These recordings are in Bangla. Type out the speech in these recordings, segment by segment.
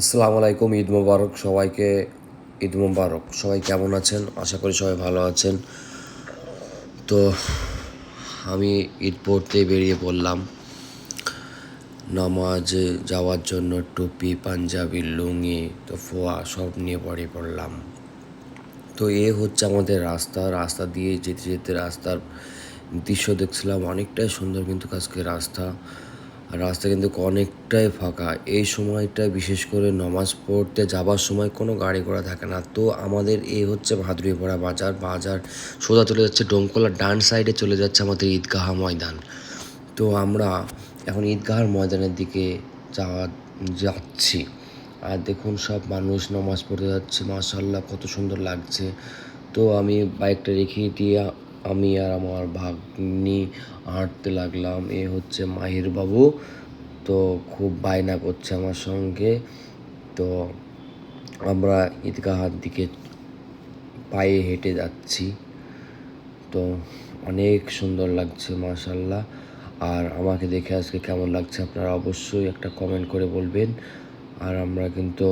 আসসালামু আলাইকুম, ঈদ মোবারক সবাইকে। ঈদ মোবারক, সবাই কেমন আছেন? আশা করি সবাই ভালো আছেন। তো আমি ঈদ পড়তে বেরিয়ে পড়লাম। নামাজ যাওয়ার জন্য টুপি, পাঞ্জাবি, লুঙ্গি তো ফোয়া সব নিয়ে বাড়ি পড়লাম। তো এ হচ্ছে আমাদের রাস্তা। রাস্তা দিয়ে যেতে যেতে রাস্তার দৃশ্য দেখছিলাম। অনেকটাই সুন্দর কিন্তু আজকে রাস্তা। আর রাস্তা কিন্তু অনেকটাই ফাঁকা। এই সময়টা বিশেষ করে নমাজ পড়তে যাবার সময় কোনো গাড়ি ঘোড়া থাকে না। তো আমাদের এই হচ্ছে ভাদুরিপাড়া বাজার। বাজার সোজা চলে যাচ্ছে ডোমকলার ডান সাইডে চলে যাচ্ছে আমাদের ঈদগাহ ময়দান। তো আমরা এখন ঈদগাহার ময়দানের দিকে যাওয়া, যাচ্ছি। আর দেখুন সব মানুষ নামাজ পড়তে যাচ্ছে। মাশাল্লাহ কত সুন্দর লাগছে। তো আমি বাইকটা রেখে দিয়ে আমি আর আমার ভাগ্নি হাঁটতে লাগলাম। এ হচ্ছে মাহির বাবু তো খুব বায়না করছে আমার সঙ্গে। তো আমরা ঈদগাহার দিকে পায়ে হেঁটে যাচ্ছি। তো অনেক সুন্দর লাগছে মাশাল্লাহ আর আমাকে দেখে আজকে কেমন লাগছে আপনারা অবশ্যই একটা কমেন্ট করে বলবেন। আর আমরা কিন্তু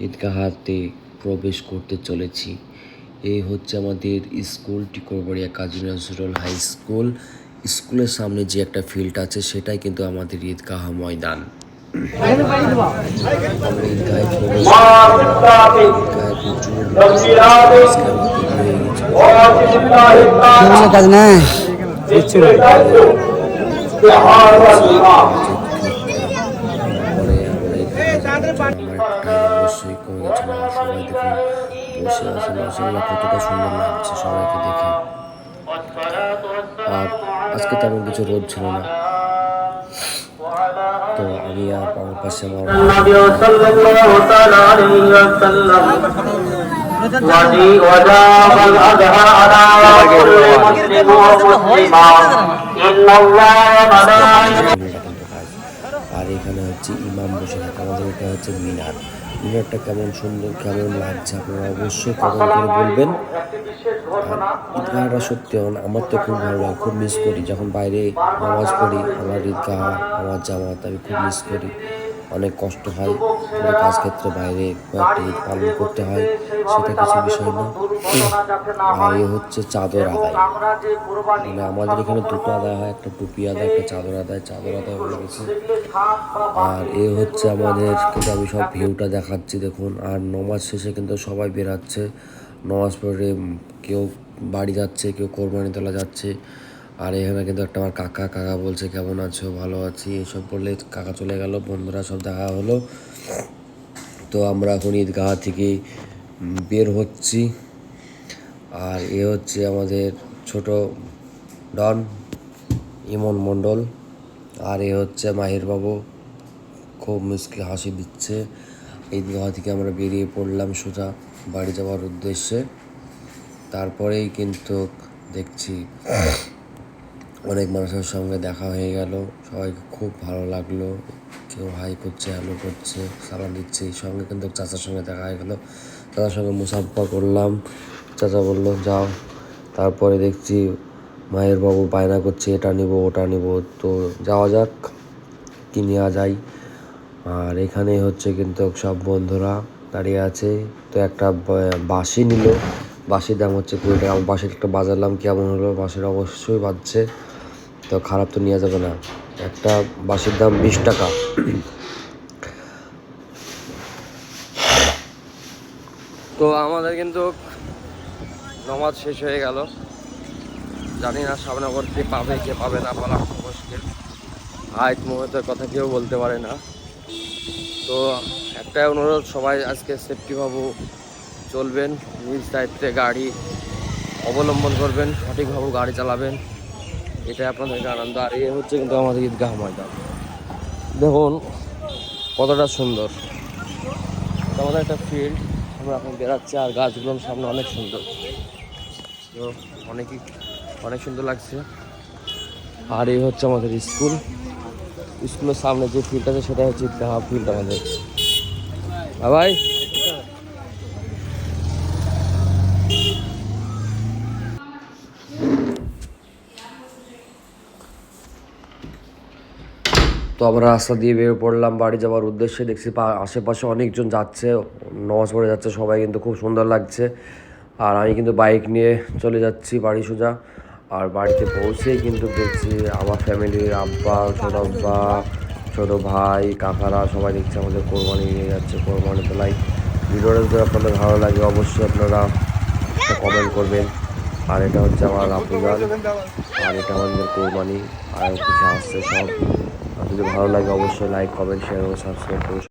ঈদগাহাতে প্রবেশ করতে চলেছি। এই হচ্ছে আমাদের school Tikarbaria Kazi Nazrul high school স্কুলের সামনে যে একটা ফিল্ড আছে সেটাই কিন্তু আমাদের ঈদগাহ ময়দান ঈদগাহে বসে আছে মাসাল্লাহ কতটা সুন্দর লাগছে সবাইকে দেখে আর আজকে তেমন কিছু রোদ ছিল না তো আমি আর আমার পাশে আমার النبي صلى الله تعالى عليه وسلم وجي وجاب الأدهى على كل مسلم ومسلمة إن الله ملائكته ইমাম বসে থাকে আমাদের এটা হচ্ছে মিনার। মিনারটা কেমন সুন্দর কেমন লাগছে আপনারা অবশ্যই কমেন্ট করে বলবেন। আর ঈদগাহটা সত্যি হন আমার তো খুব ভালো লাগে খুব মিস করি। যখন বাইরে নামাজ পড়ি আমার ঈদগাহ আমার জামাত আমি খুব মিস করি। অনেক কষ্ট হয় কাজ ক্ষেত্রে বাইরে কয়েকটা ঈদ পালন করতে হয়, সেটা কিছু বিষয় না। আর এ হচ্ছে চাদর আদায়। মানে আমাদের এখানে দুটো আদায় হয়, একটা টুপি আদায়, একটা চাদর আদায় চাদর আদায় হয়ে গেছে। আর এ হচ্ছে আমাদের কিন্তু আমি সব ভিউটা দেখাচ্ছি, দেখুন। আর নমাজ শেষে কিন্তু সবাই বেরাচ্ছে। নমাজ পড়ে কেউ বাড়ি যাচ্ছে, কেউ কোরবানি তোলা যাচ্ছে। আর এখানে কিন্তু একটা আমার কাকা কাকা বলছে, কেমন আছো? ভালো আছি? এসব বললে কাকা চলে গেল, বন্ধুরা সব দেখা হলো। তো আমরা এখন ঈদগাহ থেকে বের হচ্ছি। আর এ হচ্ছে আমাদের ছোট ডন, ইমন মণ্ডল। আর এ হচ্ছে মাহির বাবু। খুব মুশকিল হাসি দিচ্ছে। ঈদগাহ থেকে আমরা বেরিয়ে পড়লাম সোজা বাড়ি যাওয়ার উদ্দেশ্যে। তারপরেই কিন্তু দেখছি অনেক মানুষের সঙ্গে দেখা হয়ে গেল। সবাইকে খুব ভালো লাগল। কেউ হাই করছে হ্যালো করছে, সালাম দিচ্ছে। এই সঙ্গে কিন্তু চাচার সঙ্গে দেখা হয়ে গেল। চাচার সঙ্গে মুসাফা করলাম। চাচা বলল, যাও। তারপরে দেখছি মায়ের বাবু বায়না করছে, এটা নিব, ওটা নিব। তো যাওয়া যাক, কি নেওয়া যায়। আর এখানে হচ্ছে কিন্তু সব বন্ধুরা দাঁড়িয়ে আছে। তো একটা বাঁশি নিল। বাঁশির দাম হচ্ছে কুড়ি টাকা। বাঁশির একটা বাজালাম কেমন হলো? বাঁশির অবশ্যই বাজছে। তো খারাপ তো নেওয়া যাবে না। একটা বাঁশির দাম বিশ টাকা। তো আমাদের কিন্তু নমাজ শেষ হয়ে গেল। জানি না সামনে কে পাবে কে পাবে না বলা মুশকিল। হাইট মুহূর্তের কথা কেউ বলতে পারে না। তো একটাই অনুরোধ, সবাই আজকে সেফটিভাবে চলবেন। নিজ দায়িত্বে গাড়ি অবলম্বন করবেন, সঠিকভাবে গাড়ি চালাবেন। এটাই আপনাদেরকে আনন্দ আর এ হচ্ছে কিন্তু আমাদের ঈদগাহ ময়দান। দেখুন, কতটা সুন্দর। আমাদের একটা ফিল্ড আমরা এখন বেড়াচ্ছি আর গাছগুলো সামনে অনেক সুন্দর। তো অনেকই অনেক সুন্দর লাগছে। আর এই হচ্ছে আমাদের স্কুল। স্কুলের সামনে যে ফিল্ড আছে, সেটা হচ্ছে ঈদগাহ ফিল্ড আমাদের। ভাই তো আমরা রাস্তা দিয়ে বের পড়লাম, বাড়ি যাওয়ার উদ্দেশ্যে দেখছি আশেপাশে অনেকজন যাচ্ছে, নামাজ পড়ে যাচ্ছে, সবাই কিন্তু খুব সুন্দর লাগছে। আর আমি কিন্তু বাইক নিয়ে চলে যাচ্ছি বাড়ি সোজা, আর বাড়িতে পৌঁছেই কিন্তু দেখছি আমার ফ্যামিলির আব্বা, ছোট আব্বা, ছোট ভাই, কাকারা সবাই দেখছি আমাদের কোরবানি নিয়ে যাচ্ছে কোরবানি তোলাই ভিডিওটা যদি আপনাদের ভালো লাগে অবশ্যই আপনারা কমেন্ট করবেন। আর এটা হচ্ছে আমার আপুজান আর এটা আমাদের কোরবানি, আর কিছু আসছে সব। যদি ভালো লাগে অবশ্যই লাইক কমেন্ট শেয়ার ও সাবস্ক্রাইব করে